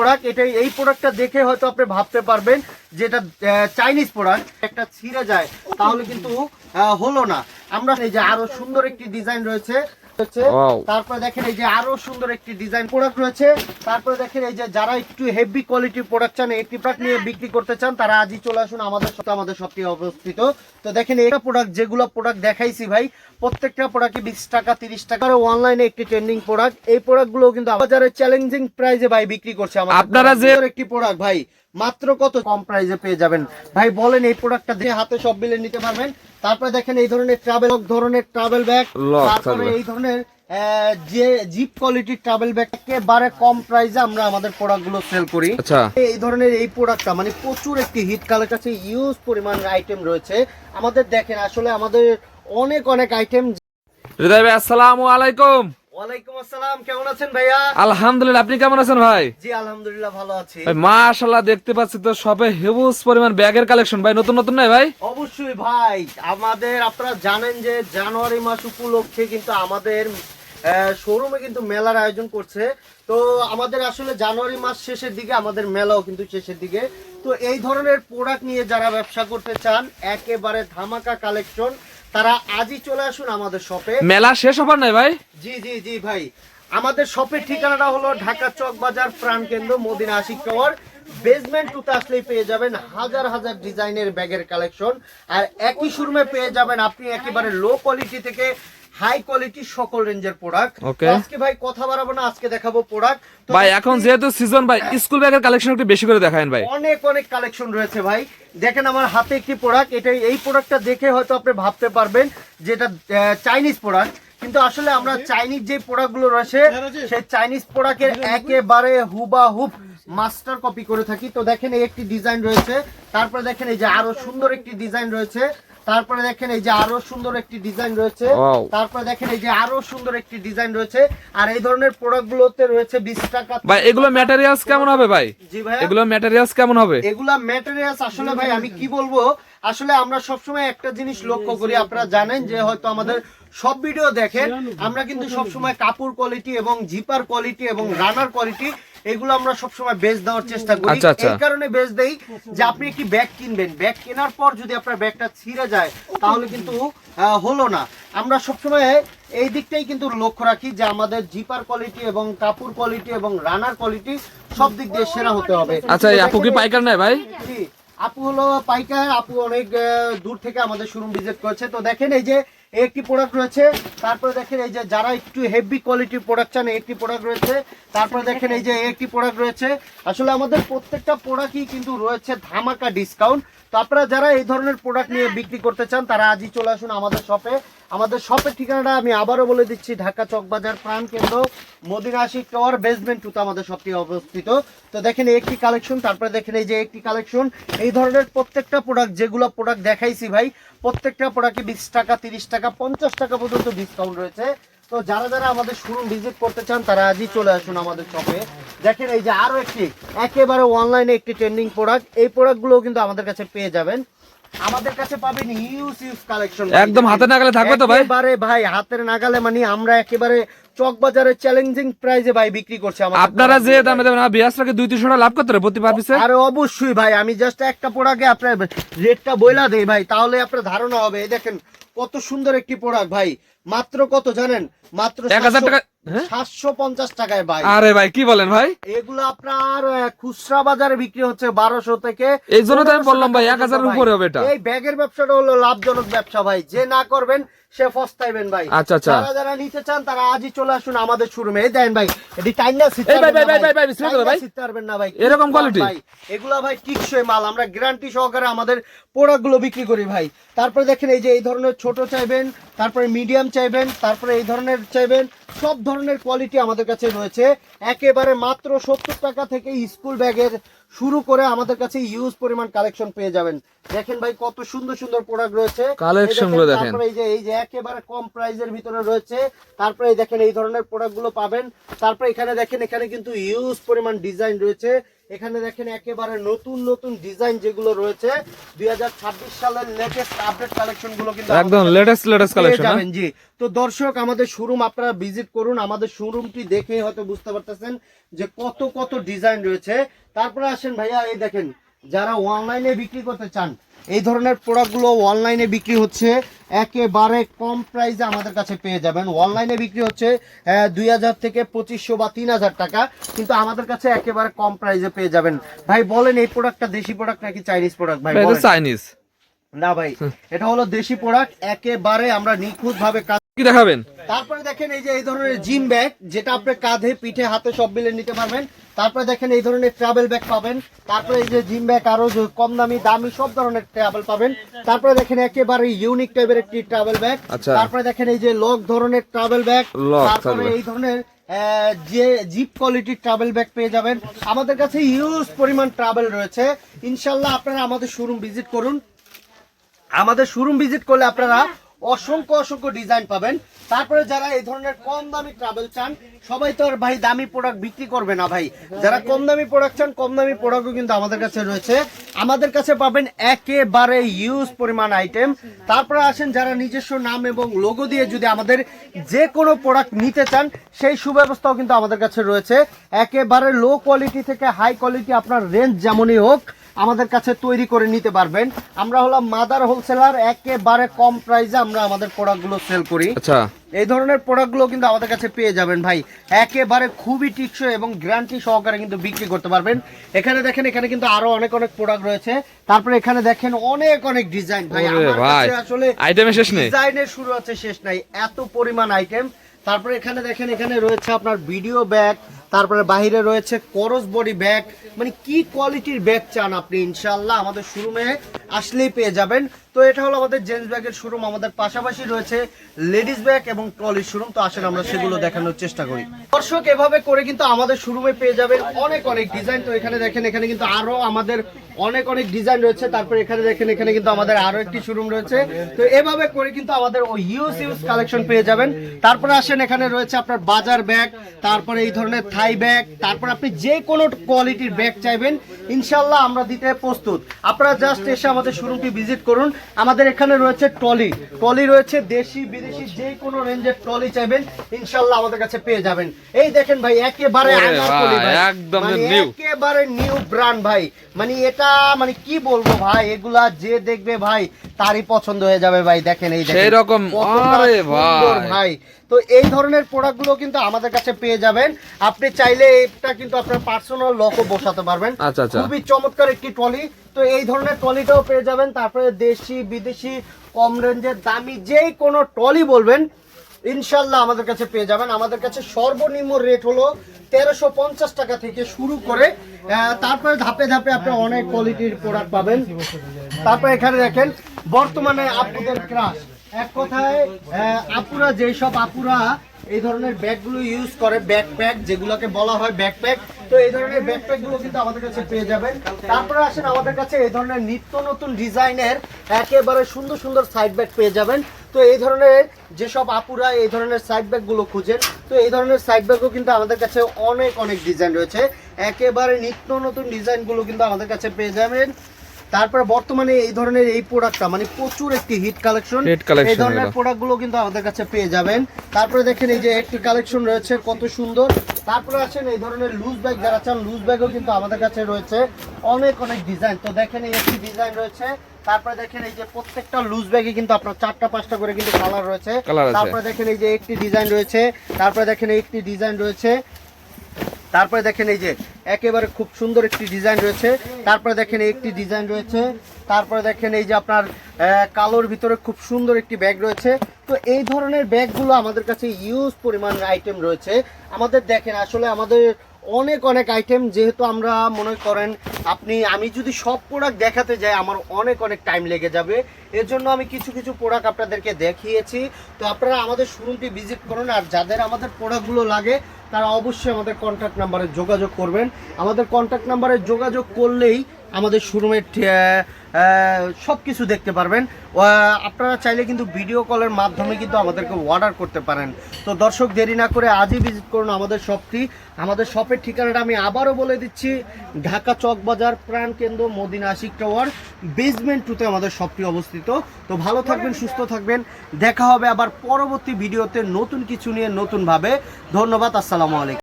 Product এটা এই প্রোডাক্টটা দেখে হয়তো আপনি ভাবতে পারবেন যে এটা চাইনিজ প্রোডাক্ট একটা ছিঁড়ে যায়, তাহলে কিন্তু হলো না আমরা এই যে আরও সুন্দর একটি ডিজাইন রয়েছে. তারপরে দেখেন এই যে আরও সুন্দর একটি ডিজাইন প্রোডাক্ট রয়েছে। তারপরে দেখেন এই যে যারা একটু হেভি কোয়ালিটির প্রোডাক্ট চান একটি প্রোডাক্ট নিয়ে বিক্রি করতে চান তারা আজই চলে আসুন আমাদের সাথে আমাদের সবটি অবস্থিত। তো দেখেন এটা প্রোডাক্ট যেগুলো প্রোডাক্ট দেখাইছি ভাই প্রত্যেকটা প্রোডাক্টে বিশ টাকা তিরিশ টাকা অনলাইনে একটি ট্রেন্ডিং প্রোডাক্ট এই কিন্তু বাজারে চ্যালেঞ্জিং প্রাইসে ভাই বিক্রি করছে আপনারা যে- একটি প্রোডাক্ট ভাই। মাত্র কত কম প্রাইসে পেয়ে যাবেন? ভাই বলেন এই প্রোডাক্টটা দিয়ে হাতে সব মিলে নিতে পারবেন। তারপরে দেখেন এই ধরনের ট্রাভেল ধরনের ট্রাভেল ব্যাগ তারপরে এই ধরনের যে জিপ কোয়ালিটির ট্রাভেল ব্যাগ একেবারে কম প্রাইসে আমরা আমাদের প্রোডাক্টগুলো সেল করি। আচ্ছা। এই ধরনের এই প্রোডাক্টটা মানে প্রচুর একটি হিট কালের কাছে ইউজ পরিমাণ আইটেম রয়েছে। আমাদের দেখেন আসলে আমাদের অনেক অনেক আইটেম হৃদয় ভাই আসসালামু আলাইকুম। ওয়ালাইকুম আসসালাম কেমন আছেন ভাইয়া? আলহামদুলিল্লাহ আপনি কেমন আছেন ভাই? জি আলহামদুলিল্লাহ ভালো আছি। ভাই মাশাআল্লাহ দেখতে পাচ্ছি তো সবে হিউজ পরিমাণ ব্যাগের কালেকশন ভাই নতুন নতুন নাই ভাই? অবশ্যই ভাই আমাদের আপনারা জানেন যে জানুয়ারি মাস উপলক্ষে কিন্তু আমাদের শোরুমে কিন্তু মেলার আয়োজন করছে। তো আমাদের আসলে জানুয়ারি মাস শেষের দিকে আমাদের মেলাও কিন্তু শেষের দিকে। তো এই ধরনের প্রোডাক্ট নিয়ে যারা ব্যবসা করতে চান একেবারে ধামাকা কালেকশন তারা আজই চলে আসুন আমাদের শপে। মেলা শেষ হবার নাই ভাই? জি জি জি ভাই। আমাদের শপের ঠিকানাটা হলো ঢাকা চক বাজার প্রাণ কেন্দ্র মদিনা আশিক টাওয়ার। বেসমেন্ট টুতে আসলেই পেয়ে যাবেন হাজার হাজার ডিজাইনের ব্যাগের কালেকশন আর একই শোরুমে পেয়ে যাবেন আপনি একেবারে লো কোয়ালিটি থেকে হাই কোয়ালিটি সকল রেঞ্জের প্রোডাক্ট. আজকে ভাই কথা বাড়াবো না আজকে দেখাবো প্রোডাক্ট ভাই এখন যেহেতু সিজন ভাই স্কুল ব্যাগের কালেকশন একটু বেশি করে দেখায়েন ভাই। অনেক অনেক কালেকশন রয়েছে ভাই। দেখেন আমার হাতে একটি প্রোডাক্ট এটা এই প্রোডাক্টটা দেখে হয়তো আপনি ভাবতে পারবেন যে এটা চাইনিজ প্রোডাক্ট কিন্তু আসলে আমরা চাইনিজ যে প্রোডাক্টগুলো রয়েছে সেই চাইনিজ প্রোডাক্টের একেবারে হুবাহুব মাস্টার কপি করে থাকি। তো দেখেন এই একটি ডিজাইন রয়েছে। তারপরে দেখেন এই যে আরও সুন্দর একটি ডিজাইন রয়েছে। তারপরে দেখেন এই যে আরও সুন্দর একটি ডিজাইন রয়েছে। তারপরে দেখেন এই যে আরও সুন্দর একটি ডিজাইন রয়েছে। আর এই ধরনের প্রোডাক্টগুলোতে রয়েছে বিশ টাকা ভাই এগুলো ম্যাটেরিয়ালস কেমন হবে ভাই? জি ভাই এগুলো ম্যাটেরিয়ালস কেমন হবে? এগুলা ম্যাটেরিয়ালস আসলে ভাই আমি কি বলব? আসলে আমরা সবসময় একটা জিনিস লক্ষ্য করি আপনারা জানেন যে হয়তো আমাদের সব ভিডিও দেখেন আমরা কিন্তু সবসময় কাপড় কোয়ালিটি এবং জিপার কোয়ালিটি এবং রানার কোয়ালিটি এগুলো আমরা সবসময় বেচ দেওয়ার চেষ্টা করি। আচ্ছা, আচ্ছা। এই কারণে বেচ দেই যে আপনি একটি ব্যাগ কিনবেন। ব্যাগ কেনার পর যদি আপনার ব্যাগটা ছিঁড়ে যায় তাহলে কিন্তু হলো না। আমরা সবসময় এই দিকটাই কিন্তু লক্ষ্য রাখি যে আমাদের জিপার কোয়ালিটি এবং কাপড় কোয়ালিটি এবং রানার কোয়ালিটি সব দিক দিয়ে সেরা হতে হবে। আচ্ছা আপু কি পাইকার নাই ভাই? জি, আপু হলো পাইকার। আপু অনেক দূর থেকে আমাদের শোরুম ভিজিট করেছে। তো দেখেন এই যে একটি প্রোডাক্ট রয়েছে তারপরে দেখেন এই যে যারা একটু হেভি কোয়ালিটির প্রোডাক্ট চান একটি প্রোডাক্ট রয়েছে তারপরে দেখেন এই যে একটি প্রোডাক্ট রয়েছে। আসলে আমাদের প্রত্যেকটা প্রোডাক্টই কিন্তু রয়েছে ধামাকা ডিসকাউন্ট তো আপনারা যারা এই ধরনের প্রোডাক্ট নিয়ে বিক্রি করতে চান তারা আজই চলে আসুন আমাদের শপে আমাদের শপের ঠিকানাটা আমি আবারও বলে দিচ্ছি ঢাকা চকবাজার প্রাণ কেন্দ্র মদিনা আশিক টাওয়ার বেসমেন্ট টুতে আমাদের শপটি অবস্থিত। তো দেখেন এই একটি কালেকশন তারপরে দেখেন এই যে একটি কালেকশন এই ধরনের প্রত্যেকটা প্রোডাক্ট যেগুলো প্রোডাক্ট দেখাইছি ভাই প্রত্যেকটা প্রোডাক্টে বিশ টাকা তিরিশ টাকা পঞ্চাশ টাকা পর্যন্ত ডিসকাউন্ট রয়েছে। তো যারা যারা আমাদের শোরুম ভিজিট করতে চান তারা আজই চলে আসুন আমাদের শপে দেখেন এই যে আরও একটি একেবারে অনলাইনে একটি ট্রেন্ডিং প্রোডাক্ট এই প্রোডাক্টগুলো কিন্তু আমাদের কাছে পেয়ে যাবেন। আমাদের কাছে পাবেন ইউজ ইউজ কালেকশন একদম হাতে নাগালে থাকবে তো ভাই? একেবারে ভাই হাতের নাগালে মানে আমরা একেবারে চক বাজারে চ্যালেঞ্জিং প্রাইজে ভাই বিক্রি করছে আমার আপনারা যে দামে দেবেন বিয়াসটাকে দুই তিনশো টাকা লাভ করতে পারে প্রতি পার আরে অবশ্যই ভাই আমি জাস্ট একটা প্রোডাক্টে আপনার রেটটা বইলা দেই ভাই তাহলে আপনার ধারণা হবে। এই দেখেন কত সুন্দর একটি পোড়াক ভাই। মাত্র কত জানেন? মাত্র এক হাজার টাকা হ্যাঁ? সাতশো পঞ্চাশ টাকায় ভাই। আরে ভাই কি বলেন ভাই? এগুলো আপনার খুচরা বাজারে বিক্রি হচ্ছে বারোশো থেকে এই জন্য তো আমি বললাম ভাই, 1000 পর্যন্ত উপরে হবে এটা। এই ব্যাগের ব্যবসাটা হলো লাভজনক ব্যবসা ভাই। যে না করবেন সে ফস্তাইবেন ভাই। আচ্ছা, আচ্ছা। যারা যারা নিতে চান তারা আজই চলে আসুন আমাদের শোরুমে। এই দেন ভাই এটি টাইনা ভাই, ভাই, ভাই, ভাই, ভাই, ভাই। পারবেন না ভাই। এরকম quality? ভাই। এগুলা ভাই টিকসই মাল। আমরা গ্যারান্টি সহকারে আমাদের প্রোডাক্টগুলো বিক্রি করি ভাই। তারপরে দেখেন এই যে এই ধরনের ছোট চাইবেন তারপরে মিডিয়াম চাইবেন তারপরে এই ধরনের চাইবেন সব ধরনের কোয়ালিটি আমাদের কাছে রয়েছে। একেবারে মাত্র সত্তর টাকা থেকে স্কুল ব্যাগের শুরু করে আমাদের কাছে ইউজ পরিমাণ কালেকশন পেয়ে যাবেন। দেখেন ভাই কত সুন্দর সুন্দর প্রোডাক্ট রয়েছে। Collection এই গুলো দেখেন। তারপরে এই যে এই যে একেবারে কম প্রাইজের ভিতরে রয়েছে। তারপরে এই দেখেন এই ধরনের প্রোডাক্টগুলো পাবেন। তারপরে এখানে দেখেন এখানে কিন্তু ইউজ পরিমাণ ডিজাইন রয়েছে। এখানে দেখেন একেবারে নতুন নতুন ডিজাইন যেগুলো রয়েছে দুই হাজার ছাব্বিশ সালের লেটেস্ট আপডেট কালেকশনগুলো কিন্তু একদম লেটেস্ট লেটেস্ট কালেকশন জি। তো দর্শক আমাদের শোরুম আপনারা ভিজিট করুন আমাদের শোরুমটি দেখে হয়তো বুঝতে পারতেছেন যে কত কত ডিজাইন রয়েছে। তারপরে আসেন ভাইয়া এই দেখেন যারা অনলাইনে বিক্রি করতে চান এই ধরনের প্রোডাক্টগুলো অনলাইনে বিক্রি হচ্ছে। একেবারে কম প্রাইসে আমাদের কাছে পেয়ে যাবেন। অনলাইনে বিক্রি হচ্ছে দুই হাজার থেকে পঁচিশশো বা তিন হাজার টাকা কিন্তু আমাদের কাছে একেবারে কম প্রাইসে পেয়ে যাবেন। ভাই বলেন এই প্রোডাক্টটা দেশি প্রোডাক্ট নাকি চাইনিজ প্রোডাক্ট ভাই। চাইনিজ না ভাই এটা হলো দেশি প্রোডাক্ট একেবারে আমরা নিখুঁত ভাবে কি দেখাবেন? তারপরে দেখেন এই যে এই ধরনের জিম ব্যাগ যেটা আপনি কাঁধে পিঠে হাতে সব মিলে নিতে পারবেন। তারপরে দেখেন এই ধরনের ট্রাভেল ব্যাগ পাবেন। তারপরে এই যে জিম ব্যাগ আরও কম দামি দামি সব ধরনের ট্রাভেল পাবেন। তারপরে দেখেন একেবারে ইউনিক টাইপের একটি ট্রাভেল ব্যাগ আচ্ছা। তারপরে দেখেন এই যে লক ধরনের ট্রাভেল ব্যাগ তারপরে এই ধরনের যে জিপ কোয়ালিটির ট্রাভেল ব্যাগ পেয়ে যাবেন। আমাদের কাছে ইউজ পরিমাণ ট্রাভেল রয়েছে। ইনশাল্লাহ আপনারা আমাদের শোরুম ভিজিট করুন। আমাদের শোরুম ভিজিট করলে আপনারা অসংখ্য অসংখ্য ডিজাইন পাবেন। তারপরে যারা এই ধরনের কম দামি ট্রাভেল চান, সবাই তো আর ভাই দামি প্রোডাক্ট বিক্রি করবে না ভাই। যারা কম দামি প্রোডাক্ট চান, কম দামি প্রোডাক্টও কিন্তু আমাদের কাছে রয়েছে। আমাদের কাছে পাবেন একেবারে ইউজ পরিমাণ আইটেম তারপরে আসেন যারা নিজস্ব নাম এবং লোগো দিয়ে যদি আমাদের যে কোনো প্রোডাক্ট নিতে চান, সেই সুব্যবস্থাও কিন্তু আমাদের কাছে রয়েছে। একেবারে লো কোয়ালিটি থেকে হাই কোয়ালিটি আপনার রেঞ্জ যেমনই হোক আমাদের কাছে তৈরি করে নিতে পারবেন। আমরা হলাম মাদার হোলসেলার একেবারে কম প্রাইসে আমরা আমাদের প্রোডাক্টগুলো সেল করি। আচ্ছা। এই ধরনের প্রোডাক্টগুলো কিন্তু আমাদের কাছে পেয়ে যাবেন ভাই। একেবারে খুবই টিকসই এবং গ্যারান্টি সহকারে কিন্তু বিক্রি করতে পারবেন। এখানে দেখেন এখানে কিন্তু আরও অনেক অনেক প্রোডাক্ট রয়েছে। তারপরে এখানে দেখেন অনেক অনেক ডিজাইন ভাই। আমার কাছে আসলে আইটেমের শেষ নেই। ডিজাইনের শুরু আছে শেষ নাই। এত পরিমাণ আইটেম। তারপরে এখানে দেখেন এখানে রয়েছে আপনার ভিডিও ব্যাগ তারপরে বাহিরে রয়েছে করস বডি ব্যাগ। মানে কি কোয়ালিটির ব্যাগ চান আপনি? ইনশাল্লাহ আমাদের শোরুমে আসলেই পেয়ে যাবেন। তো এটা হলো আমাদের জেন্টস ব্যাগের শোরুম, আমাদের পাশাপাশি রয়েছে লেডিস ব্যাগ এবং ট্রলির শোরুম। তো আসেন আমরা সেগুলো দেখানোর চেষ্টা করি। দর্শক, এভাবে করে কিন্তু আমাদের শোরুমে পেয়ে যাবেন অনেক অনেক ডিজাইন। তো এখানে দেখেন, এখানে কিন্তু আরও আমাদের অনেক অনেক ডিজাইন রয়েছে। তারপরে এখানে দেখেন, এখানে কিন্তু আমাদের আরও একটি শোরুম রয়েছে। তো এভাবে করে কিন্তু আমাদের ওই ইউজ ইউজ কালেকশন পেয়ে যাবেন। তারপরে আসেন, এখানে রয়েছে আপনার বাজার ব্যাগ, তারপরে এই ধরনের থাই ব্যাগ, তারপর আপনি যে কোনো কোয়ালিটির ব্যাগ চাইবেন ইনশাল্লাহ আমরা দিতে প্রস্তুত। আপনারা জাস্ট এসে আমাদের শোরুমটি ভিজিট করুন। আমাদের এখানে রয়েছে ট্রলি। ট্রলি রয়েছে দেশি বিদেশি যে কোনো রেঞ্জের ট্রলি চাইবেন ইনশাল্লাহ আমাদের কাছে পেয়ে যাবেন। এই দেখেন ভাই একেবারে। একদম মানে একেবারে নিউ ব্র্যান্ড ভাই। মানে এটা মানে কি বলব ভাই এগুলা যে দেখবে ভাই তারই পছন্দ হয়ে যাবে ভাই দেখেন এই দেখেন। সেই রকম, আরে ভাই। ভাই। তো এই ধরনের প্রোডাক্টগুলো কিন্তু আমাদের কাছে পেয়ে যাবেন। আপনি চাইলে এটা কিন্তু আপনার পার্সোনাল লকও বসাতে পারবেন। আচ্ছা, আচ্ছা। খুবই চমৎকার একটি ট্রলি তো এই ধরনের ট্রলিটাও পেয়ে যাবেন। তারপরে দেশি বিদেশি কম রেঞ্জের দামি যেই কোনো ট্রলি বলবেন ইনশাল্লাহ আমাদের কাছে পেয়ে যাবেন। আমাদের কাছে সর্বনিম্ন রেট হলো তেরোশো পঞ্চাশ টাকা থেকে শুরু করে আহ, তারপরে ধাপে ধাপে আপনি অনেক কোয়ালিটির প্রোডাক্ট পাবেন। তারপরে এখানে দেখেন বর্তমানে আপুদের ক্রাশ এক কথায় আপুরা যেই সব আপুরা এই ধরনের ব্যাগগুলো ইউজ করে ব্যাকপ্যাক যেগুলোকে বলা হয় ব্যাকপ্যাক তো এই ধরনের ব্যাকপ্যাকগুলো কিন্তু আমাদের কাছে পেয়ে যাবেন। তারপরে আসেন আমাদের কাছে এই ধরনের নিত্য নতুন ডিজাইনের একেবারে সুন্দর সুন্দর সাইড ব্যাগ পেয়ে যাবেন। তো এই ধরনের যেসব আপুরা এই ধরনের সাইড ব্যাগগুলো খুঁজেন, তো এই ধরনের সাইড ব্যাগও কিন্তু আমাদের কাছে অনেক অনেক ডিজাইন রয়েছে। একেবারে নিত্য নতুন ডিজাইনগুলো কিন্তু আমাদের কাছে পেয়ে যাবেন। তারপরে বর্তমানে এই ধরনের এই প্রোডাক্টটা মানে প্রচুর একটি হিট কালেকশন এই ধরনের। প্রোডাক্টগুলো কিন্তু আমাদের কাছে পেয়ে যাবেন। তারপরে দেখেন এই যে একটি কালেকশন রয়েছে কত সুন্দর। তারপরে আছেন এই ধরনের লুজ ব্যাগ যারা চান লুজ ব্যাগও কিন্তু আমাদের কাছে রয়েছে। অনেক অনেক ডিজাইন তো দেখেন এই একটি ডিজাইন রয়েছে। তারপরে দেখেন এই যে প্রত্যেকটা লুজ ব্যাগে কিন্তু আপনার চারটা পাঁচটা করে কিন্তু কালার রয়েছে। তারপরে দেখেন এই যে একটি ডিজাইন রয়েছে। তারপরে দেখেন এই একটি ডিজাইন রয়েছে। তারপরে দেখেন এই যে একেবারে খুব সুন্দর একটি ডিজাইন রয়েছে। তারপরে দেখেন একটি ডিজাইন রয়েছে। তারপরে দেখেন এই যে আপনার কালোর ভিতরে খুব সুন্দর একটি ব্যাগ রয়েছে। তো এই ধরনের ব্যাগগুলো আমাদের কাছে ইউজ পরিমাণ আইটেম রয়েছে। আমাদের দেখেন, আসলে আমাদের অনেক অনেক আইটেম যেহেতু আমরা মনে করেন আপনি, আমি যদি সব প্রোডাক্ট দেখাতে যাই, আমার অনেক অনেক টাইম লেগে যাবে। এর জন্য আমি কিছু কিছু প্রোডাক্ট আপনাদেরকে দেখিয়েছি। তো আপনারা আমাদের শোরুমটি ভিজিট করুন। আর যাদের আমাদের প্রোডাক্টগুলো লাগে তারা অবশ্যই আমাদের কন্ট্যাক্ট নাম্বারে যোগাযোগ করবেন। আমাদের কন্ট্যাক্ট নাম্বারে যোগাযোগ করলেই আমাদের শোরুমের সব কিছু দেখতে পারবেন। আপনারা চাইলে কিন্তু ভিডিও কলের মাধ্যমে কিন্তু আমাদেরকে অর্ডার করতে পারেন। তো দর্শক, দেরি না করে আজই ভিজিট করুন আমাদের শপটি আমাদের শপের ঠিকানাটা আমি আবারও বলে দিচ্ছি। ঢাকা চকবাজার প্রাণকেন্দ্র মদিনা আশিক টাওয়ার বেসমেন্ট টুতে আমাদের শপটি অবস্থিত। তো ভালো থাকবেন, সুস্থ থাকবেন। দেখা হবে আবার পরবর্তী ভিডিওতে নতুন কিছু নিয়ে নতুনভাবে। ধন্যবাদ, আসসালামু আলাইকুম।